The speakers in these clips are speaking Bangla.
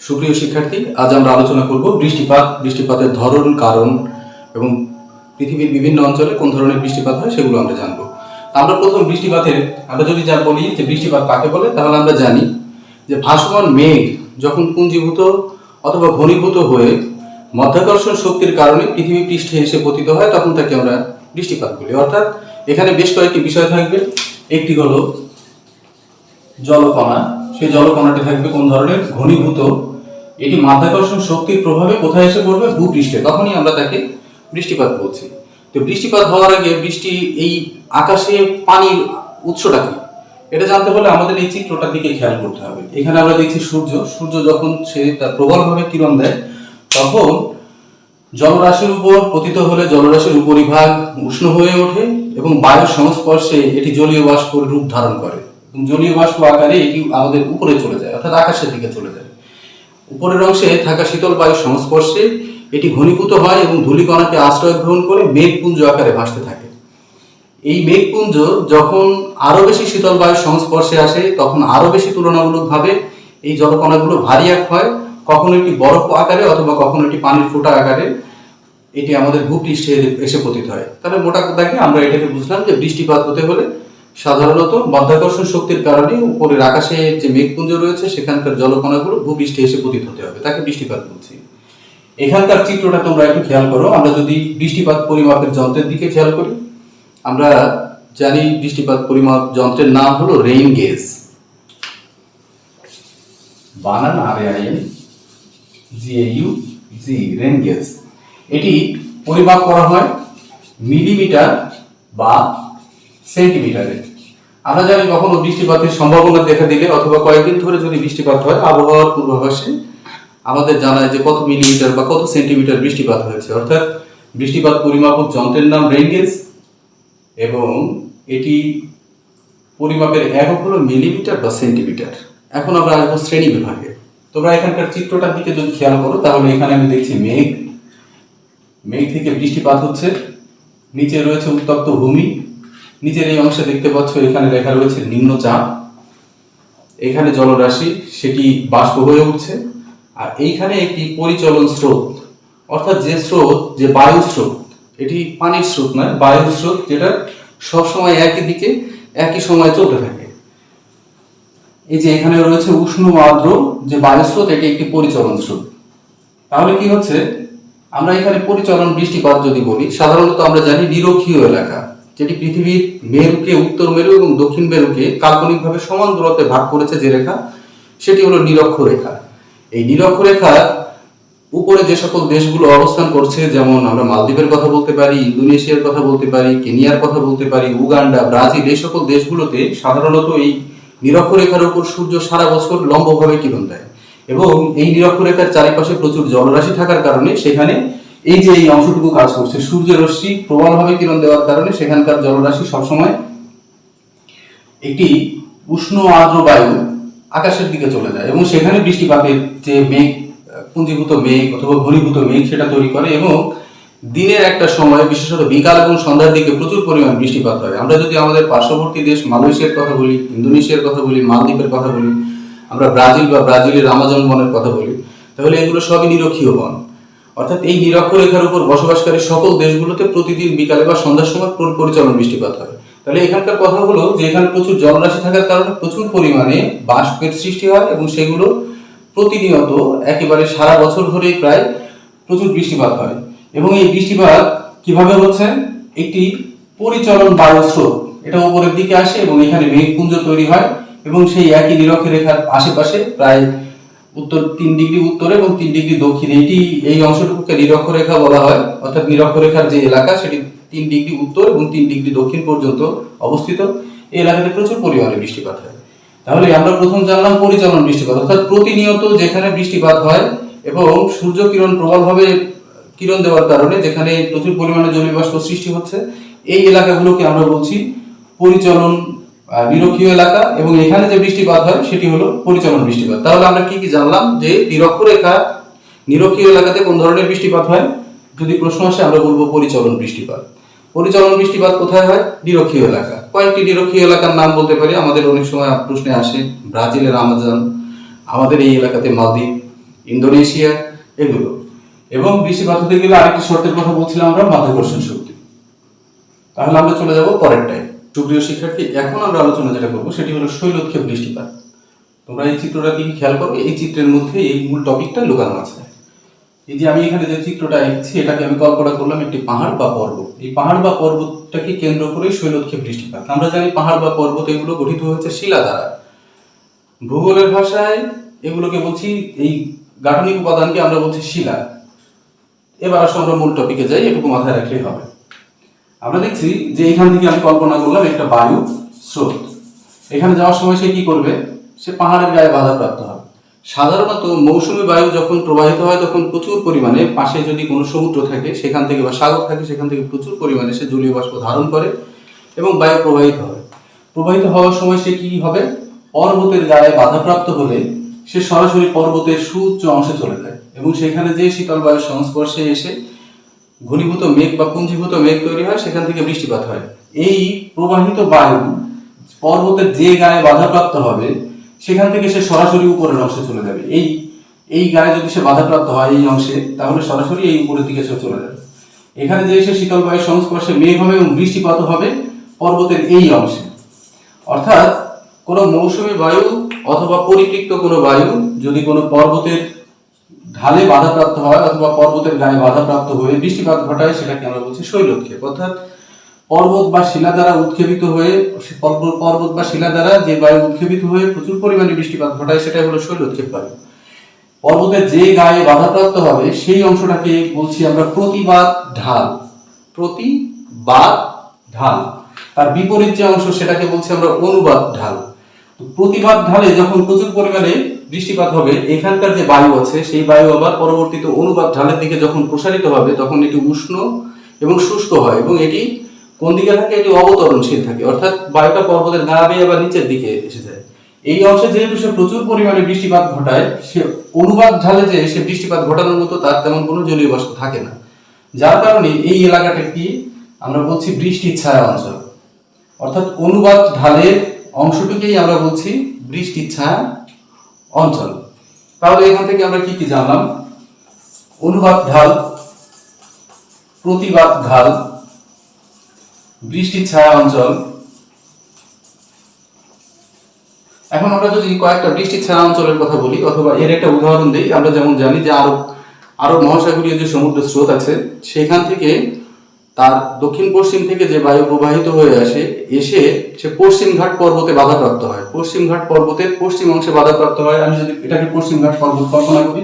সুপ্রিয় শিক্ষার্থী, আজ আমরা আলোচনা করব বৃষ্টিপাত, বৃষ্টিপাতের ধরন, কারণ এবং পৃথিবীর বিভিন্ন অঞ্চলে কোন ধরনের বৃষ্টিপাত হয় সেগুলো আমরা জানব। আমরা প্রথম বৃষ্টিপাতের, আমরা যদি যা বলি যে বৃষ্টিপাত কাকে বলে, তাহলে আমরা জানি যে ভাসমান মেঘ যখন পুঞ্জীভূত অথবা ঘনীভূত হয়ে মধ্যাকর্ষণ শক্তির কারণে পৃথিবী পৃষ্ঠে এসে পতিত হয়, তখন তাকে আমরা বৃষ্টিপাত বলি। অর্থাৎ এখানে বেশ কয়েকটি বিষয় থাকবে। একটি হলো জলকণা। সেই জলকণাটি থাকবে কোন ধরনের? ঘনীভূত এটি মাধ্যাকর্ষণ শক্তির প্রভাবে কোথায় এসে পড়বে? ভূপৃষ্ঠে। তখনই আমরা তাকে বৃষ্টিপাত বলছি। তো বৃষ্টিপাত হওয়ার আগে বৃষ্টি এই আকাশে পানির উৎসটা কি? এটা জানতে হলে আমাদের এই চিত্রটার দিকে খেয়াল করতে হবে। এখানে আমরা দেখছি সূর্য। সূর্য যখন সে তার প্রবলভাবে কিরণ দেয়, তখন জলরাশির উপর পতিত হলে জলরাশির উপরিভাগ উষ্ণ হয়ে ওঠে এবং বায়ুর সংস্পর্শে এটি জলীয় বাষ্প রূপ ধারণ করে। এবং জলীয় বাষ্প আকারে এটি আমাদের উপরে চলে যায়, অর্থাৎ আকাশের দিকে চলে যায়। উপরের অংশে থাকা শীতল বায়ুর সংস্পর্শে এটি ঘনীভূত হয় এবং ধূলিকণাকে আশ্রয় গ্রহণ করে মেঘপুঞ্জ আকারে ভাসতে থাকে। এই মেঘপুঞ্জ যখন আরও বেশি শীতল বায়ুর সংস্পর্শে আসে, তখন আরও বেশি তুলনামূলকভাবে এই জলকণাগুলো ভারী এক হয়। কখনো একটি বরফ আকারে অথবা কখনো একটি পানির ফোঁটা আকারে এটি আমাদের ভূপৃষ্ঠে এসে পতিত হয়। তাহলে মোটা কথাকে আমরা এটাকে বুঝলাম যে বৃষ্টিপাত হতে হলে সাধারণত মাধ্যাকর্ষণ শক্তির কারণে উপরের আকাশে যে মেঘপুঞ্জ রয়েছে, সেখানকার জলকণাগুলো ভূপৃষ্ঠে এসে পতিত হতে হবে। তাকে বৃষ্টিপাত বলছি। এখানকার চিত্রটা তোমরা একটু খেয়াল করো। আমরা যদি বৃষ্টিপাত পরিমাপের যন্ত্রের দিকে খেয়াল করি, আমরা জানি বৃষ্টিপাত পরিমাপ যন্ত্রের নাম হলো রেইন গেজ। বানান R N G U G rain gauge. এটি পরিমাপ করা হয় মিলিমিটার বা সেন্টিমিটারে আমরা জানি কখনো বৃষ্টিপাতের সম্ভাবনা দেখা দিলে অথবা কয়েকদিন ধরে যদি বৃষ্টিপাত হয়, আবহাওয়ার পূর্বাভাসে আমাদের জানায় যে কত মিলিমিটার বা কত সেন্টিমিটার বৃষ্টিপাত হয়েছে। অর্থাৎ বৃষ্টিপাত পরিমাপক যন্ত্রের নাম রেইনগেজ এবং এটি পরিমাপের একক হলো মিলিমিটার বা সেন্টিমিটার। এখন আমরা আসব শ্রেণি বিভাগে। তোমরা এখানকার চিত্রটার দিকে যদি খেয়াল করো, তাহলে এখানে আমি দেখছি মেঘ। মেঘ থেকে বৃষ্টিপাত হচ্ছে। নিচে রয়েছে উত্তপ্ত ভূমি। নিচের এই অংশে দেখতে পাচ্ছ, এখানে লেখা রয়েছে নিম্নচাপ। এখানে জলরাশি, সেটি বাষ্প হয়ে উঠছে। আর এইখানে একটি পরিচলন স্রোত, অর্থাৎ যে স্রোত, যে বায়ু স্রোত, এটি পানির স্রোত নয় বায়ু স্রোত, যেটা সবসময় একই দিকে, একই সময় চলতে থাকে। এই যে এখানে রয়েছে উষ্ণ আর্দ্র যে বায়ু স্রোত, এটি একটি পরিচলন স্রোত। তাহলে কি হচ্ছে? আমরা এখানে পরিচলন বৃষ্টিপাত যদি বলি, সাধারণত আমরা জানি নিরক্ষীয় এলাকা। যেটি পৃথিবীর মেরুকে, উত্তর মেরু এবং দক্ষিণ মেরুকে কাল্পনিকভাবে সমান দূরত্বে ভাগ করেছে যে রেখা, সেটি হলো নিরক্ষ রেখা। এই নিরক্ষ রেখার উপরে যে সকল দেশগুলো অবস্থান করছে, যেমন আমরা মালদ্বীপের কথা বলতে পারি, ইন্দোনেশিয়ার কথা বলতে পারি, কেনিয়ার কথা বলতে পারি, উগান্ডা, ব্রাজিল, এই সকল দেশগুলোতে সাধারণত এই নিরক্ষরেখার উপর সূর্য সারা বছর লম্বভাবে কিরণ দেয়। এবং এই নিরক্ষরেখার চারিপাশে প্রচুর জলরাশি থাকার কারণে সেখানে এই যে এই অংশটুকু কাজ করছে, সূর্যের রশ্মি প্রবলভাবে কিরণ দেওয়ার কারণে সেখানকার জলরাশি সবসময় একটি উষ্ণ আর্দ্র বায়ু আকাশের দিকে চলে যায় এবং সেখানে বৃষ্টিপাতের যে মেঘ, পুঞ্জীভূত মেঘ অথবা ঘনীভূত মেঘ সেটা তৈরি করে এবং দিনের একটা সময়, বিশেষত বিকাল এবং সন্ধ্যার দিকে প্রচুর পরিমাণ বৃষ্টিপাত হয়। আমরা যদি আমাদের পার্শ্ববর্তী দেশ মালয়েশিয়ার কথা বলি, ইন্দোনেশিয়ার কথা বলি, মালদ্বীপের কথা বলি, আমরা ব্রাজিল বা ব্রাজিলের আমাজন বনের কথা বলি, তাহলে এগুলো সবই নিরক্ষীয় বন। অর্থাৎ এই নিরক্ষরেখার উপর বসবাসকারী সকল দেশগুলোতে প্রতিদিন বিকালে বা সন্ধ্যার সময় পরি- পরিচলন বৃষ্টিপাত হয়। তাহলে এখানকার কথা হলো যে এখানে প্রচুর জলরাশি থাকার কারণে প্রচুর পরিমাণে বাষ্পের সৃষ্টি হয় এবং সেগুলো প্রতিনিয়ত একেবারে সারা বছর ধরে প্রায় প্রচুর বৃষ্টিপাত হয়। এবং এই বৃষ্টিপাত কীভাবে হচ্ছে? একটি পরিচলন বায়ু স্রোত। এটা উপরের দিকে আসে এবং এখানে মেঘপুঞ্জ তৈরি হয় এবং সেই একই নিরক্ষরেখার আশেপাশে প্রায় উত্তর তিন ডিগ্রি উত্তরে এবং তিন ডিগ্রি দক্ষিণে। এটি এই অংশটুকুকে নিরক্ষরেখা বলা হয়, অর্থাৎ নিরক্ষরেখার যে এলাকা, সেটি তিন ডিগ্রি উত্তর এবং তিন ডিগ্রি দক্ষিণ পর্যন্ত অবস্থিত। এই এলাকাতে প্রচুর পরিমাণে বৃষ্টিপাত হয়। তাহলে আমরা প্রথম জানলাম পরিচালন বৃষ্টিপাত, অর্থাৎ প্রতিনিয়ত যেখানে বৃষ্টিপাত হয় এবং সূর্য কিরণ প্রবলভাবে কিরণ দেওয়ার কারণে যেখানে প্রচুর পরিমাণে জলীয় বাষ্প সৃষ্টি হচ্ছে, এই এলাকাগুলোকে আমরা বলছি পরিচলন আহ, নিরক্ষীয় এলাকা এবং এখানে যে বৃষ্টিপাত হয় সেটি হলো পরিচলন বৃষ্টিপাত। তাহলে আমরা কি কি জানলাম? যে নিরক্ষরেখা নিরক্ষীয় এলাকাতে কোন ধরনের বৃষ্টিপাত হয়? যদি প্রশ্ন আসে আমরা বলব পরিচলন বৃষ্টিপাত। পরিচলন বৃষ্টিপাত কোথায় হয়? নিরক্ষীয় এলাকা। কয়েকটি নিরক্ষীয় এলাকার নাম বলতে পারি। আমাদের অনেক সময় প্রশ্নে আসে ব্রাজিলের আমাজন আমাদের এই এলাকাতে মালদ্বীপ ইন্দোনেশিয়া এগুলো। এবং বৃষ্টিপাত হতে গেলে আরেকটি শর্তের কথা বলছিলাম আমরা মাধ্যাকর্ষণ শক্তি। তাহলে আমরা চলে যাব পরেরটায় সুপ্রিয় শিক্ষার্থী, এখন আমরা আলোচনা যেটা করব, সেটি হলো শৈলোৎক্ষেপ বৃষ্টিপাত তোমরা এই চিত্রটা দিকে খেয়াল করো? এই চিত্রের মধ্যে এই মূল টপিকটা লুকানো আছে। এই যে আমি এখানে যে চিত্রটা এঁকেছি, এটাকে আমি কল্পনা করলাম একটি পাহাড় বা পর্বত। এই পাহাড় বা পর্বতটাকে কেন্দ্র করে শৈলোৎক্ষেপ বৃষ্টিপাত আমরা জানি পাহাড় বা পর্বত এগুলো গঠিত হয়েছে শিলা দ্বারা ভূগোলের ভাষায় এগুলোকে বলছি, এই গাঠনিক উপাদানকে আমরা বলছি শিলা। এবার আসলে আমরা মূল টপিকে যাই, এটুকু মাথায় রাখলেই হবে। আমরা দেখছি যে এখান থেকে আমি কল্পনা করলাম একটা বায়ু স্রোত। এখানে যাওয়ার সময় সে কি করবে? সে পাহাড়ের গায়ে বাধাপ্রাপ্ত হবে। সাধারণত মৌসুমী বায়ু যখন প্রবাহিত হয়, তখন প্রচুর পরিমাণে পাশে যদি কোনো সমুদ্র থাকে, সেখান থেকে বা সাগর থাকে, সেখান থেকে প্রচুর পরিমাণে সে জলীয় বাষ্প ধারণ করে এবং বায়ু প্রবাহিত হয়। প্রবাহিত হওয়ার সময় সে কি হবে? পর্বতের গায়ে বাধাপ্রাপ্ত হলে সে সরাসরি পর্বতের সুউচ্চ অংশে চলে যায় এবং সেখানে যে শীতল বায়ুর সংস্পর্শে এসে ঘনীভূত মেঘ বা পুঞ্জীভূত মেঘ তৈরি হয়, সেখান থেকে বৃষ্টিপাত হয়। এই প্রবাহিত বায়ু পর্বতের যে গায়ে বাধাপ্রাপ্ত হবে, সেখান থেকে সে সরাসরি উপরের অংশে চলে যাবে। এই এই গায়ে যদি সে বাধাপ্রাপ্ত হয় এই অংশে, তাহলে সরাসরি এই উপরের দিকে সে চলে যাবে। এখানে যে এসে শীতল বায়ুর সংস্পর্শে মেঘ হবে এবং বৃষ্টিপাত হবে পর্বতের এই অংশে। অর্থাৎ কোনো মৌসুমী বায়ু অথবা পরিতৃপ্ত কোনো বায়ু যদি কোনো পর্বতের ঢালে বাধাপ্রাপ্ত হয় অথবা পর্বতের গায়ে বাধাপ্রাপ্ত হয়ে বৃষ্টিপাত ঘটায়, সেটাকে আমরা বলছি শৈলক্ষেপ। অর্থাৎ পর্বত বা শিলা দ্বারা উৎক্ষেপিত হয়ে পর্বত বা শিলা দ্বারা যে বায়ু উৎক্ষেপিত হয়ে প্রচুর পরিমাণে বৃষ্টিপাত ঘটায়, সেটাই হলো শৈলক্ষেপ বায়ু। পর্বতের যে গায়ে বাধাপ্রাপ্ত হবে, সেই অংশটাকে বলছি আমরা প্রতিবাদ ঢাল। প্রতিবাদ ঢাল। তার বিপরীত যে অংশ, সেটাকে বলছি আমরা অনুবাদ ঢাল। প্রতিবাদ ঢালে যখন প্রচুর পরিমাণে বৃষ্টিপাত হবে, এখানকার যে বায়ু আছে, সেই বায়ু আবার পরবর্তীতে অনুবাদ ঢালের দিকে যখন প্রসারিত হবে, তখন এটি উষ্ণ এবং শুষ্ক হয় এবং এটি কোন দিকে থাকে? এটি অবতরণশীল থাকে। অর্থাৎ বায়ুটা পর্বতের গা বেয়ে আবার নিচের দিকে এসে যায়। এই অংশে যেহেতু সে প্রচুর পরিমাণে বৃষ্টিপাত ঘটায়, সে অনুবাদ ঢালে যে সে বৃষ্টিপাত ঘটানোর মতো তার তেমন কোনো জলীয় বাষ্প থাকে না। যার কারণে এই এলাকাটা কি আমরা বলছি বৃষ্টির ছায়া অঞ্চল। অর্থাৎ অনুবাদ ঢালের অংশটুকেই আমরা বলছি বৃষ্টির ছায়া অঞ্চল। তাহলে এখান থেকে আমরা কি কি জানলাম? অনুবাদ ঢাল, প্রতিবাদ ঢাল, বৃষ্টির ছায়া অঞ্চল। এখন আমরা যদি কয়েকটা বৃষ্টির ছায়া অঞ্চলের কথা বলি, অথবা এর একটা উদাহরণ দিই, আমরা যেমন জানি যে আরব আরব মহাসাগরীয় যে সমুদ্র স্রোত আছে, সেখান থেকে তার দক্ষিণ পশ্চিম থেকে যে বায়ু প্রবাহিত হয়ে আসে, এসে সে পশ্চিম ঘাট পর্বতে বাধাপ্রাপ্ত হয়। পশ্চিম ঘাট পর্বতের পশ্চিম অংশে বাধাপ্রাপ্ত হয়। আমি যদি এটাকে পশ্চিম ঘাট পর্বত কল্পনা করি,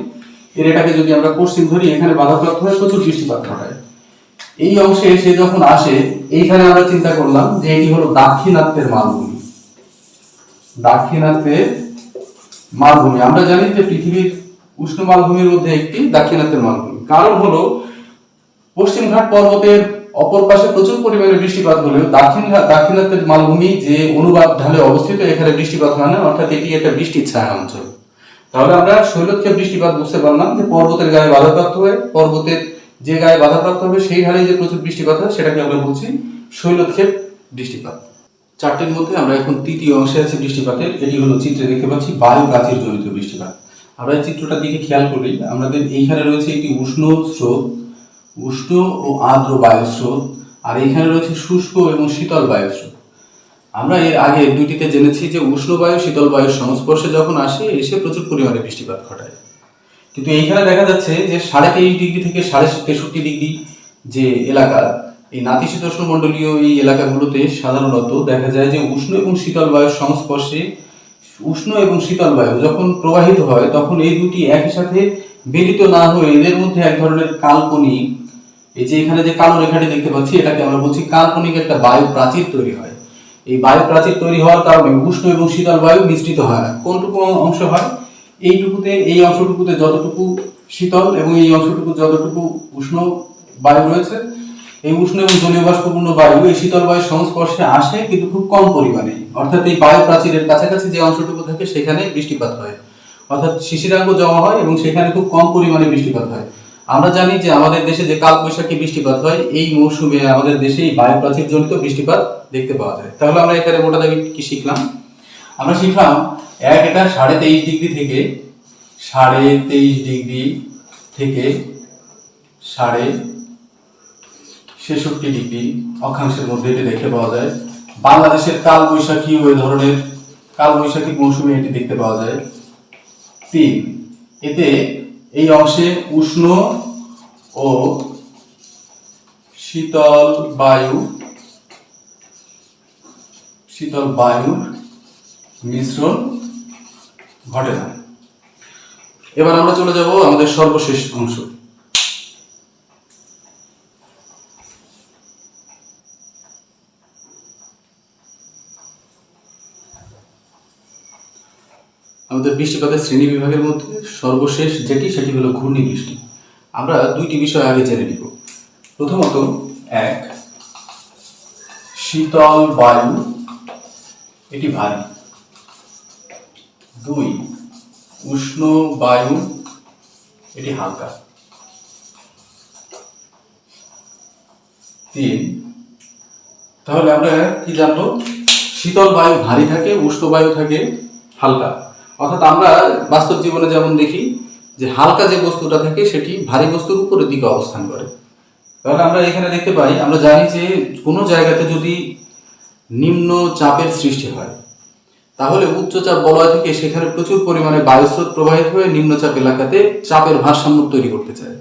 এর এটাকে যদি আমরা পশ্চিম ধরি, এখানে বাধাপ্রাপ্ত হয় প্রচুর বৃষ্টিপাত ঘটায়। এই অংশে সে যখন আসে, এইখানে আমরা চিন্তা করলাম যে এটি হলো দাক্ষিণাত্যের মালভূমি। দাক্ষিণাত্যের মালভূমি। আমরা জানি যে পৃথিবীর উষ্ণ মালভূমির মধ্যে একটি দাক্ষিণাত্যের মালভূমি। কারণ হলো পশ্চিমঘাট পর্বতের অপর পাশে প্রচুর পরিমাণে বৃষ্টিপাত হলেও দাক্ষিণ দাক্ষিণাত্যের মালভূমি যে অনুবাদ ঢালে অবস্থিত, এখানে বৃষ্টিপাত হয় না, অর্থাৎ এটি একটা বৃষ্টির ছায়া অঞ্চল। তাহলে আমরা শৈলক্ষেপ বৃষ্টিপাত বুঝতে পারলাম যে পর্বতের গায়ে বাধাপ্রাপ্ত হয়ে, পর্বতের যে গায়ে বাধাপ্রাপ্ত হবে, সেই ঢালে যে প্রচুর বৃষ্টিপাত হয়, সেটাকে আমরা বলছি শৈলক্ষেপ বৃষ্টিপাত। চারটির মধ্যে আমরা এখন তৃতীয় অংশে আছি বৃষ্টিপাতের, এটি হলো চিত্রে দেখতে পাচ্ছি বায়ু প্রাচীর জনিত বৃষ্টিপাত। আমরা এই চিত্রটার দিকে খেয়াল করি, আমাদের এইখানে রয়েছে একটি উষ্ণ স্রোত উষ্ণ ও আর্দ্র বায়ু স্রোত আর এখানে রয়েছে শুষ্ক এবং শীতল বায়ু স্রোত আমরা এর আগে দুইটিতে জেনেছি যে উষ্ণ বায়ু, শীতল বায়ুর সংস্পর্শে যখন আসে, এসে প্রচুর পরিমাণে বৃষ্টিপাত ঘটায়। কিন্তু এইখানে দেখা যাচ্ছে যে সাড়ে তেইশ ডিগ্রি থেকে সাড়ে তেষট্টি ডিগ্রি যে এলাকা, এই নাতিশীতোষ্ণ মণ্ডলীয় এই এলাকাগুলোতে সাধারণত দেখা যায় যে উষ্ণ এবং শীতল বায়ুর সংস্পর্শে উষ্ণ এবং শীতল বায়ু যখন প্রবাহিত হয়, তখন এই দুটি একই সাথে মিলিত না হয়ে এদের মধ্যে এক ধরনের কাল্পনিক এই যে এখানে যে কালো রেখাটি দেখতে পাচ্ছি, এটাকে আমরা বলছি কাল্পনিক একটা বায়ু প্রাচীর তৈরি হয়। এই বায়ু প্রাচীর তৈরি হওয়ার কারণে উষ্ণ এবং শীতল বায়ু মিশ্রিত হয় না। কোনটুকু অংশ হয়? এইটুকুতে, এই অংশটুকুতে যতটুকু শীতল এবং এই অংশটুকু যতটুকু উষ্ণ বায়ু রয়েছে, এই উষ্ণ এবং জলীয় বাষ্পপূর্ণ বায়ু এই শীতল বায়ুর সংস্পর্শে আসে কিন্তু খুব কম পরিমাণে। অর্থাৎ এই বায়ু প্রাচীরের কাছাকাছি যে অংশটুকু থাকে, সেখানে বৃষ্টিপাত হয়। অর্থাৎ শিশিরাঙ্গ জমা হয় এবং সেখানে খুব কম পরিমাণে বৃষ্টিপাত হয়। আমরা জানি যে আমাদের দেশে যে কালবৈশাখী বৃষ্টিপাত হয়, এই মৌসুমে আমাদের দেশে বায়ু প্রাচীর জনিত বৃষ্টিপাত দেখতে পাওয়া যায়। তাহলে আমরা এখানে মোটা দাবি কি শিখলাম? আমরা শিখলাম এক এটা সাড়ে তেইশ ডিগ্রি থেকে সাড়ে তেইশ ডিগ্রি থেকে সাড়ে ছেষট্টি ডিগ্রি অক্ষাংশের মধ্যে এটি দেখতে পাওয়া যায়। বাংলাদেশের কালবৈশাখী ওই ধরনের কাল বৈশাখী মৌসুমে এটি দেখতে পাওয়া যায়। তিন, এতে এই অংশে উষ্ণ ও শীতল বায়ু, শীতল বায়ুর মিশ্রণ ঘটে না। এবার আমরা চলে যাব আমাদের সর্বশেষ অংশ। আমাদের বৃষ্টিপাতের শ্রেণি বিভাগের মধ্যে সর্বশেষ যেটি, সেটি হলো ঘূর্ণি বৃষ্টি আমরা দুইটি বিষয় আগে জেনে নিব। প্রথমত, এক, শীতল বায়ু, এটি ভারী। দুই, উষ্ণ বায়ু, এটি হালকা। তিন, তাহলে আমরা কি জানব? শীতল বায়ু ভারী থাকে, উষ্ণ বায়ু থাকে হালকা। অর্থাৎ আমরা বাস্তব জীবনে যেমন দেখি যে হালকা যে বস্তুটা থাকে সেটি ভারী বস্তুর উপরের দিকে অবস্থান করে। তাহলে আমরা এখানে দেখতে পাই, আমরা জানি যে কোনো জায়গাতে যদি নিম্ন চাপের সৃষ্টি হয়, তাহলে উচ্চচাপ বলয় থেকে সেখানে প্রচুর পরিমাণে বায়ুস্রোত প্রবাহিত হয়ে নিম্নচাপ এলাকাতে চাপের ভারসাম্য তৈরি করতে চায়।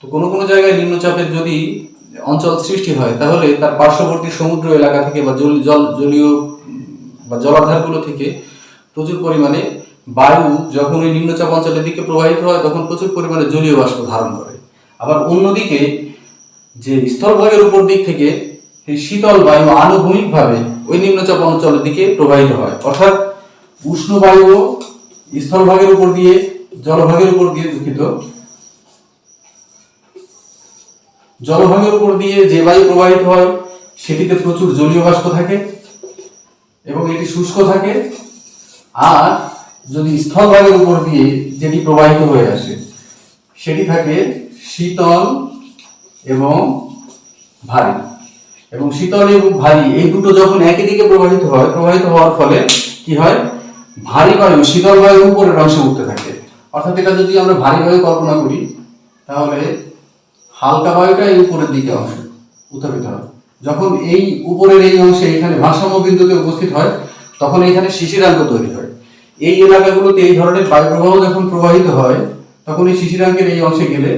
তো কোনো কোনো জায়গায় নিম্নচাপের যদি অঞ্চল সৃষ্টি হয়, তাহলে তার পার্শ্ববর্তী সমুদ্র এলাকা থেকে বা জল জল, জলীয় বা জলাধারগুলো থেকে প্রচুর পরিমাণে বায়ু যখন ওই নিম্নচাপ অঞ্চলের দিকে প্রবাহিত হয়, তখন প্রচুর পরিমাণে জলীয় বাষ্প ধারণ করে। আবার অন্যদিকে যে স্থলভাগের উপর দিক থেকে এই শীতল বায়ু আনুভূমিকভাবে ওই নিম্নচাপ অঞ্চলের দিকে প্রবাহিত হয়। অর্থাৎ উষ্ণ বায়ু স্থলভাগের উপর দিয়ে, জলভাগের উপর দিয়ে দুঃখিত, জলভাগের উপর দিয়ে যে বায়ু প্রবাহিত হয়, সেটিতে প্রচুর জলীয় বাষ্প থাকে এবং এটি শুষ্ক থাকে। আর যদি স্থলভাগের উপর দিয়ে যেটি প্রবাহিত হয়ে আসে, সেটি থাকে শীতল এবং ভারী। এবং শীতল এবং ভারী, এই দুটো যখন একই দিকে প্রবাহিত হয়, প্রবাহিত হওয়ার ফলে কি হয়? ভারী বায়ু শীতল বায়ু উপরের অংশে উঠতে থাকে। অর্থাৎ এটা যদি আমরা ভারী বায়ু কল্পনা করি, তাহলে হালকা বায়ুটা এই উপরের দিকে অংশ উত্থাপিত হয়। যখন এই উপরের এই অংশে এখানে ভারসাম্য বিন্দুতে উপস্থিত হয়, তখন এখানে শিশিরাঙ্ক তৈরি হয়। এই এলাকাগুলোতে এই ধরনের বায়ু প্রবাহ যখন প্রবাহিত হয়, তখন এই শিশিরাঙ্কের এই অংশে গেলে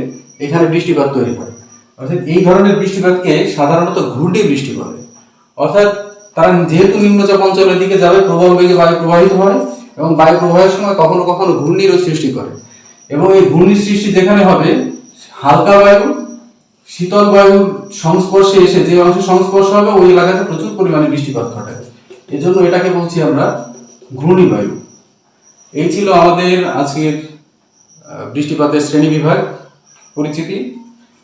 এখানে বৃষ্টিপাত তৈরি হয়। অর্থাৎ এই ধরনের বৃষ্টিপাতকে সাধারণত ঘূর্ণি বৃষ্টি বলে। অর্থাৎ তারা যেহেতু নিম্নচাপ অঞ্চলের দিকে যাবে, প্রবল বেগে বায়ু প্রবাহিত হয় এবং বায়ু প্রবাহের সময় কখনো কখনো ঘূর্ণিরও সৃষ্টি করে। এবং এই ঘূর্ণির সৃষ্টি যেখানে হবে, হালকা বায়ু, শীতল বায়ুর সংস্পর্শে এসে যে অংশে সংস্পর্শ হবে, ওই এলাকাতে প্রচুর পরিমাণে বৃষ্টিপাত ঘটায় এজন্য এটাকে বলছি আমরা ঘূর্ণি বায়ু এই ছিল আমাদের আজকের বৃষ্টিপাতের শ্রেণি বিভাগ পরিচিতি।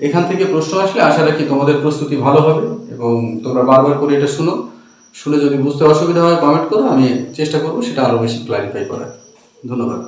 এখান থেকে প্রশ্ন আসলে আশা রাখি তোমাদের প্রস্তুতি ভালো হবে এবং তোমরা বারবার করে এটা শুনো। শুনে যদি বুঝতে অসুবিধা হয় কমেন্ট করো, আমি চেষ্টা করব সেটা আরও বেশি ক্লারিফাই করার। ধন্যবাদ।